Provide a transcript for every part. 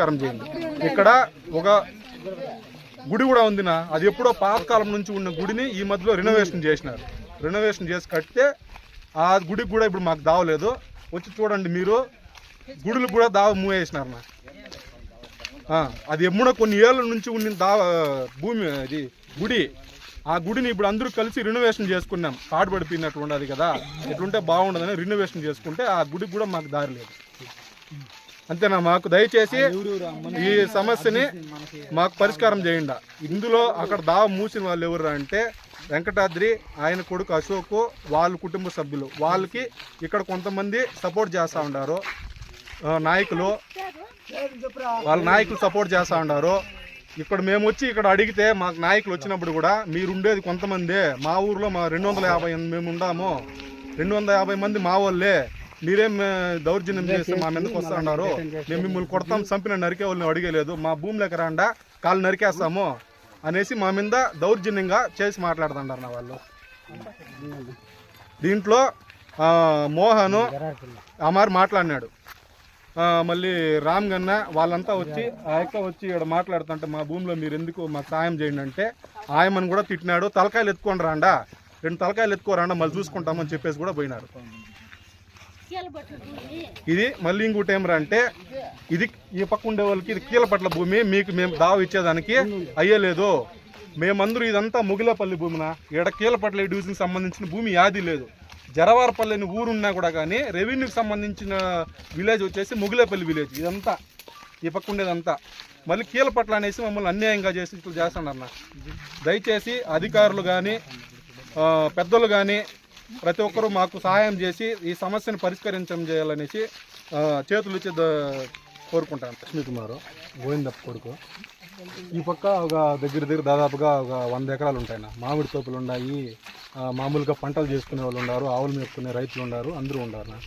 పరిష్కారం చేయండి. ఇక్కడ ఒక గుడి కూడా ఉందినా. అది ఎప్పుడో పాతకాలం నుంచి ఉన్న గుడిని ఈ మధ్యలో రినోవేషన్ చేసినారు. రినోవేషన్ చేసి కడితే ఆ గుడికి కూడా ఇప్పుడు మాకు దావలేదు. వచ్చి చూడండి మీరు. గుడులు కూడా దావ మూవ్ వేసినారు నా అది ఎమ్ముడో కొన్ని ఏళ్ళ నుంచి ఉన్న దావ భూమి అది గుడి. ఆ గుడిని ఇప్పుడు అందరూ కలిసి రినోవేషన్ చేసుకున్నాం. పాడుపడిపోయినట్టు ఉండదు కదా. ఎట్లుంటే బాగుండదని రినోవేషన్ చేసుకుంటే ఆ గుడికి కూడా మాకు దారి లేదు. అంతేనా? మాకు దయచేసి ఈ సమస్యని మాకు పరిష్కారం చేయండి. ఇందులో అక్కడ దావ మూసిన వాళ్ళు ఎవరు అంటే వెంకటాద్రి ఆయన కొడుకు అశోక్ వాళ్ళ కుటుంబ సభ్యులు. వాళ్ళకి ఇక్కడ కొంతమంది సపోర్ట్ చేస్తూ ఉన్నారు నాయకులు. వాళ్ళ నాయకులు సపోర్ట్ చేస్తూ ఉన్నారు ఇక్కడ మేము వచ్చి ఇక్కడ అడిగితే మాకు నాయకులు వచ్చినప్పుడు కూడా మీరు ఉండేది కొంతమందే. మా ఊర్లో మా రెండు వందల యాభై మేము ఉండాము. రెండు వందల యాభై మంది మా వాళ్ళే. మీరేం దౌర్జన్యం చేసి మా మీదకి వస్తా ఉన్నారు మేము మిమ్మల్ని కొడతాం చంపిన నరికే వాళ్ళని అడిగలేదు. మా భూమిలోకి రాండా కాళ్ళు నరికేస్తాము అనేసి మా మీద దౌర్జన్యంగా చేసి మాట్లాడుతుంటారు నా వాళ్ళు. దీంట్లో ఆ, మోహను అమారు మాట్లాడినాడు. మళ్ళీ రామ్ గన్న వాళ్ళంతా వచ్చి ఆ యొక్క వచ్చి ఇక్కడ మాట్లాడుతుంటే మా భూమిలో మీరు ఎందుకు మాకు సాయం చేయండి అంటే ఆయమని కూడా తిట్టినాడు. తలకాయలు ఎత్తుకొని రాండా. రెండు తలకాయలు ఎత్తుకోరాండా మళ్ళీ చూసుకుంటామని చెప్పేసి కూడా పోయినారు. ఇది మళ్ళీ ఇంకోటి ఏమరా అంటే ఇది ఈ పక్క ఉండే వాళ్ళకి ఇది కీలపట్ల భూమి మీకు మేము దావ ఇచ్చేదానికి అయ్యలేదు. మేమందరూ ఇదంతా ముగిలపల్లి భూమిన. ఈడ కీలపట్ల డివిజన్కి సంబంధించిన భూమి యాది లేదు. జరవారపల్లి అని ఊరున్నా కూడా కానీ రెవెన్యూకి సంబంధించిన విలేజ్ వచ్చేసి ముగిలేపల్లి విలేజ్. ఇదంతా ఈ పక్క ఉండేదంతా. మళ్ళీ కీలపట్ల అనేసి మమ్మల్ని అన్యాయంగా చేసి ఇట్లా చేస్తున్నారు దయచేసి అధికారులు కానీ పెద్దలు కానీ ప్రతి ఒక్కరూ మాకు సహాయం చేసి ఈ సమస్యను పరిష్కరించడం చేయాలనేసి చేతులు ఇచ్చి కోరుకుంటాను. లక్ష్మీ కుమారు గోవిందప్ప కొడుకు. ఈ పక్క ఒక దగ్గర దగ్గర దాదాపుగా ఒక వంద ఎకరాలు ఉంటాయి మామిడి తోపులు ఉన్నాయి మామూలుగా పంటలు చేసుకునే వాళ్ళు ఉన్నారు ఆవులు మేపుకునే రైతులు ఉన్నారు అందరూ ఉన్నారు నా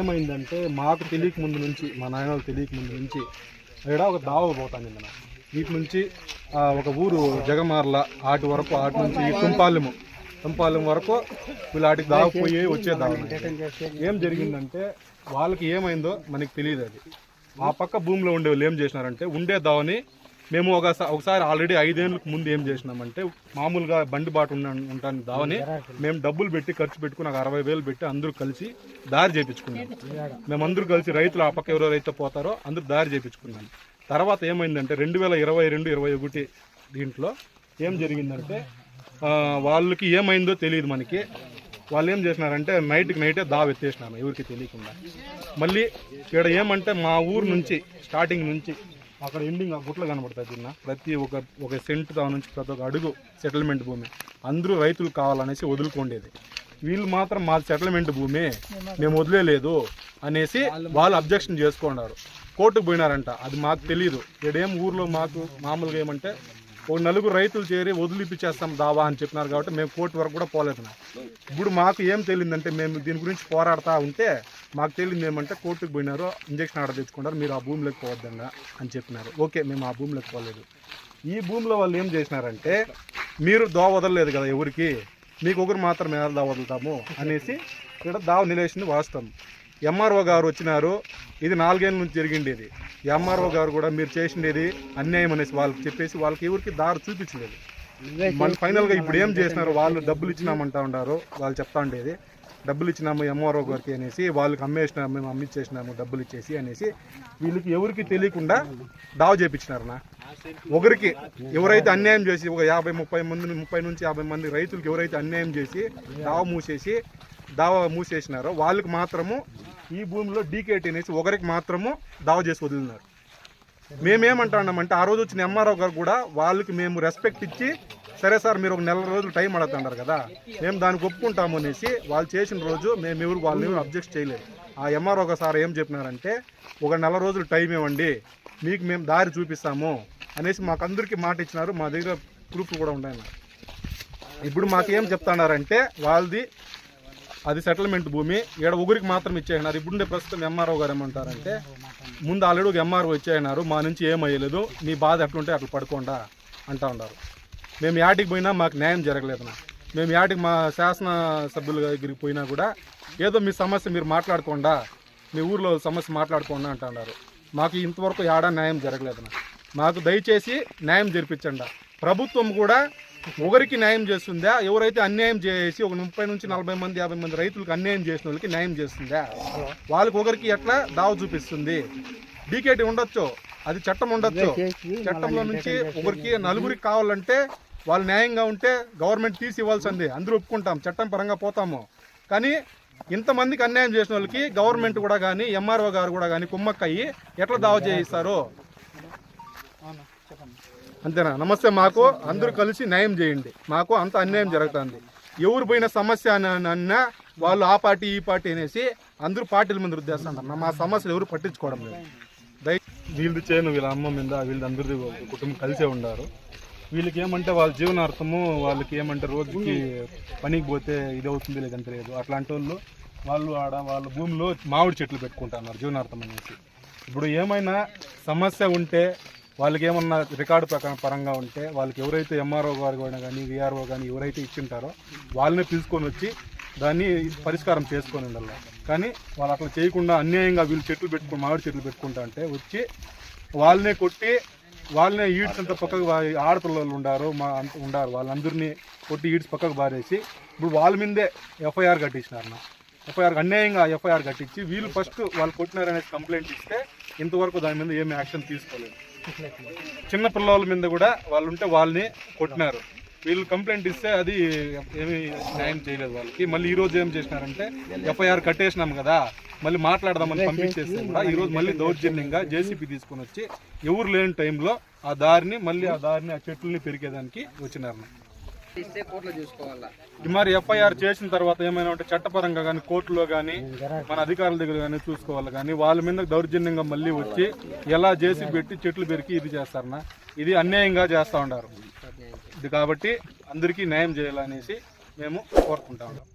ఏమైందంటే మాకు తెలియక ముందు నుంచి మా నాయన వాళ్ళు తెలియక ముందు నుంచి ఇక్కడ ఒక దావ పోతాను నిన్న వీటి నుంచి ఒక ఊరు జగమార్ల ఆటి వరకు ఆటి నుంచి ఈ తుంపాలెము. తుంపాలెం వరకు వీళ్ళు ఆటికి దావ పోయి వచ్చే దావ ఏం జరిగిందంటే వాళ్ళకి ఏమైందో మనకి తెలియదు అది. ఆ పక్క భూమిలో ఉండే వాళ్ళు ఏం చేసినారంటే ఉండే దావని మేము ఒక ఒకసారి ఆల్రెడీ ఐదేళ్ళకి ముందు ఏం చేసినామంటే మామూలుగా బండి బాటు ఉంటాను దావని మేము డబ్బులు పెట్టి ఖర్చు పెట్టుకుని ఒక అరవై వేలు పెట్టి అందరూ కలిసి దారి చేపించుకున్నాం. మేమందరూ కలిసి రైతులు ఆ పక్క ఎవరెవరైతే పోతారో అందరూ దారి చేపించుకున్నాం. తర్వాత ఏమైందంటే రెండు వేల ఇరవై రెండు ఇరవై ఒకటి దీంట్లో ఏం జరిగిందంటే వాళ్ళకి ఏమైందో తెలియదు మనకి. వాళ్ళు ఏం చేసినారంటే నైట్కి నైటే దావ ఎత్తేసినారు ఎవరికి తెలియకుండా. మళ్ళీ ఇక్కడ ఏమంటే మా ఊరు నుంచి స్టార్టింగ్ నుంచి అక్కడ ఎండింగ్ ఆ గుట్లు కనబడుతుంది చిన్న ప్రతి ఒక ఒక సెంట్ దా నుంచి ప్రతి ఒక్క అడుగు సెటిల్మెంట్ భూమి. అందరూ రైతులు కావాలనేసి వదులుకోండేది. వీళ్ళు మాత్రం మా సెటిల్మెంట్ భూమి మేము వదిలేదు అనేసి వాళ్ళు అబ్జెక్షన్ చేసుకున్నారు. కోర్టుకు పోయినారంట అది మాకు తెలియదు ఇక్కడేం ఊర్లో మాకు మామూలుగా ఏమంటే ఒక నలుగురు రైతులు చేరి వదిలిపిచ్చేస్తాం దావా అని చెప్పినారు కాబట్టి మేము కోర్టు వరకు కూడా పోలేదు ఇప్పుడు మాకు ఏం తెలియదంటే మేము దీని గురించి పోరాడుతూ ఉంటే మాకు తెలియదు ఏమంటే కోర్టుకు పోయినారు ఇంజక్షన్ ఆర్డర్ తెచ్చుకున్నారు మీరు ఆ భూమిలోకి పోవద్దంగా అని చెప్పినారు. ఓకే మేము ఆ భూమిలోకి పోలేదు. ఈ భూమిలో వాళ్ళు ఏం చేసినారంటే మీరు దో వదలలేదు కదా ఎవరికి? మీకు ఒకరు మాత్రమే ఎలా దా వదులుతాము అనేసి ఇక్కడ దావ నిలేసింది వాస్తవం. ఎంఆర్ఓ గారు వచ్చినారు. ఇది నాలుగేళ్ళ నుంచి జరిగింది ఇది ఎంఆర్ఓ గారు కూడా మీరు చేసిండేది అన్యాయం అనేసి వాళ్ళకి చెప్పేసి వాళ్ళకి ఎవరికి దారి చూపించలేదు. మన ఫైనల్గా ఇప్పుడు ఏం చేసినారు వాళ్ళు డబ్బులు ఇచ్చినామంటా ఉన్నారు వాళ్ళు చెప్తా ఉండేది. డబ్బులు ఇచ్చినాము ఎంఆర్ఓ గారికి అనేసి వాళ్ళకి అమ్మేసినాము మేము అమ్మిచ్చేసినాము డబ్బులు ఇచ్చేసి అనేసి వీళ్ళకి ఎవరికి తెలియకుండా దావ చేపించినారనా ఒకరికి ఎవరైతే అన్యాయం చేసి ఒక యాభై ముప్పై మంది ముప్పై నుంచి యాభై మంది రైతులకు ఎవరైతే అన్యాయం చేసి దావ మూసేసి దావ మూసేసినారో వాళ్ళకి మాత్రము ఈ భూమిలో డీకేటీ అనేసి ఒకరికి మాత్రము దావ చేసి వదిలినారు. మేమేమంటున్నామంటే ఆ రోజు వచ్చిన ఎంఆర్ఓ గారు కూడా వాళ్ళకి మేము రెస్పెక్ట్ ఇచ్చి సరే సార్ మీరు ఒక నెల రోజులు టైం అడుగుతున్నారు కదా మేము దానికి ఒప్పుకుంటాము అనేసి వాళ్ళు చేసిన రోజు మేము ఎవరు వాళ్ళని ఎవరు అబ్జెక్ట్ చేయలేదు. ఆ ఎంఆర్ఓ గారు సార్ ఏం చెప్పినారంటే ఒక నెల రోజులు టైం ఇవ్వండి మీకు మేము దారి చూపిస్తాము అనేసి మాకు అందరికీ మాట ఇచ్చినారు. మా దగ్గర ప్రూఫ్ కూడా ఉన్నాయి ఇప్పుడు మాకు ఏం చెప్తున్నారంటే వాళ్ళది అది సెటిల్మెంట్ భూమి. ఇక్కడ ఒకరికి మాత్రం ఇచ్చేసినారు. ఇప్పుడుండే ప్రస్తుతం ఎంఆర్ఓ గారు ఏమంటారంటే ముందు ఆల్రెడీ ఒక ఎంఆర్ఓ ఇచ్చేసినారు. మా నుంచి ఏం అయ్యలేదు మీ బాధ ఎట్లుంటే అట్లా పడుకోండా అంటా ఉన్నారు. మేము యాటికి పోయినా మాకు న్యాయం జరగలేదు మేము యాటికి మా శాసన సభ్యుల దగ్గరికి పోయినా కూడా ఏదో మీ సమస్య మీరు మాట్లాడుకోండా మీ ఊర్లో సమస్య మాట్లాడుకోండి అంటున్నారు మాకు ఇంతవరకు ఏడా న్యాయం జరగలేదన్న మాకు దయచేసి న్యాయం జరిపించండి. ప్రభుత్వం కూడా ఒకరికి న్యాయం చేస్తుందా? ఎవరైతే అన్యాయం చేసి ఒక ముప్పై నుంచి నలభై మంది యాభై మంది రైతులకు అన్యాయం చేసిన వాళ్ళకి న్యాయం చేస్తుందా? వాళ్ళకి ఒకరికి ఎట్లా దావ చూపిస్తుంది? డీకేటీ ఉండొచ్చు? అది చట్టం ఉండొచ్చు? చట్టంలో నుంచి ఒకరికి నలుగురికి కావాలంటే వాళ్ళు న్యాయంగా ఉంటే గవర్నమెంట్ తీసి ఇవ్వాల్సింది. అందరూ ఒప్పుకుంటాం చట్టం పరంగా పోతాము. కానీ ఇంతమందికి అన్యాయం చేసిన వాళ్ళకి గవర్నమెంట్ కూడా కానీ ఎంఆర్ఓ గారు కూడా కానీ కుమ్మక్కయ్యి ఎట్లా దావ చేయిస్తారు? అంతేనా? నమస్తే మాకు అందరూ కలిసి న్యాయం చేయండి. మాకు అంత అన్యాయం జరుగుతుంది. ఎవరు పోయిన సమస్య అని అన్నా వాళ్ళు ఆ పార్టీ ఈ పార్టీ అనేసి అందరూ పార్టీల మీద రుద్దేస్తున్నారు. మా సమస్యలు ఎవరు పట్టించుకోవడం లేదు. వీళ్ళు చేయను వీళ్ళ అమ్మ మీద వీళ్ళు అందరిది కుటుంబం కలిసే ఉన్నారు వీళ్ళకి ఏమంటే వాళ్ళ జీవనార్థము వాళ్ళకి ఏమంటే రోజుకి పనికి పోతే ఇది అవుతుంది లేదంటే లేదు. అట్లాంటి వాళ్ళు వాళ్ళు ఆడ వాళ్ళ భూమిలో మామిడి చెట్లు పెట్టుకుంటున్నారు జీవనార్థం అనేసి. ఇప్పుడు ఏమైనా సమస్య ఉంటే వాళ్ళకి ఏమన్నా రికార్డు ప్రకారం పరంగా ఉంటే వాళ్ళకి ఎవరైతే ఎంఆర్ఓ గారు కూడా కానీ విఆర్ఓ కానీ ఎవరైతే ఇచ్చింటారో వాళ్ళని తీసుకొని వచ్చి దాన్ని పరిష్కారం చేసుకొని ఉండాలి. కానీ వాళ్ళు అట్లా చేయకుండా అన్యాయంగా వీళ్ళు చెట్లు పెట్టుకుని మామిడి చెట్లు పెట్టుకుంటా అంటే వచ్చి వాళ్ళనే కొట్టి వాళ్ళనే ఈడ్స్ అంతా పక్కకు ఆడపిల్లలు ఉండారు మా ఉండారు. వాళ్ళందరినీ కొట్టి ఈడ్స్ పక్కకు బారేసి ఇప్పుడు వాళ్ళ మీదే ఎఫ్ఐఆర్ కట్టించినారు నా ఎఫ్ఐఆర్ అన్యాయంగా ఎఫ్ఐఆర్ కట్టించి వీళ్ళు ఫస్ట్ వాళ్ళు కొట్టినారనేసి కంప్లైంట్ ఇస్తే ఇంతవరకు దాని మీద ఏమి యాక్షన్ తీసుకోలేదు. చిన్న పిల్లల మీద కూడా వాళ్ళు ఉంటే వాళ్ళని కొట్టినారు. వీళ్ళు కంప్లైంట్ ఇస్తే అది ఏమి న్యాయం చేయలేదు వాళ్ళకి. మళ్ళీ ఈ రోజు ఏం చేసినారంటే ఎఫ్ఐఆర్ కట్టేసినాం కదా మళ్ళీ మాట్లాడదామని పంపించేస్తే కూడా ఈ రోజు మళ్ళీ దౌర్జన్యంగా జేసీపీ తీసుకొని వచ్చి ఎవరు లేని టైంలో ఆ దారిని మళ్ళీ ఆ దారిని ఆ చెట్లని పెరిగేదానికి వచ్చినారు. మరి ఎఫ్ఐఆర్ చేసిన తర్వాత ఏమైనా ఉంటే చట్టపరంగా కానీ కోర్టులో కానీ మన అధికారుల దగ్గర కానీ చూసుకోవాలి కానీ వాళ్ళ మీద దౌర్జన్యంగా మళ్ళీ వచ్చి ఎలా చేసి పెట్టి చెట్లు పెరికి ఇది చేస్తారన్న? ఇది అన్యాయంగా చేస్తూ ఉన్నారు ఇది కాబట్టి అందరికీ న్యాయం చేయాలనేసి మేము కోరుకుంటా ఉన్నాం.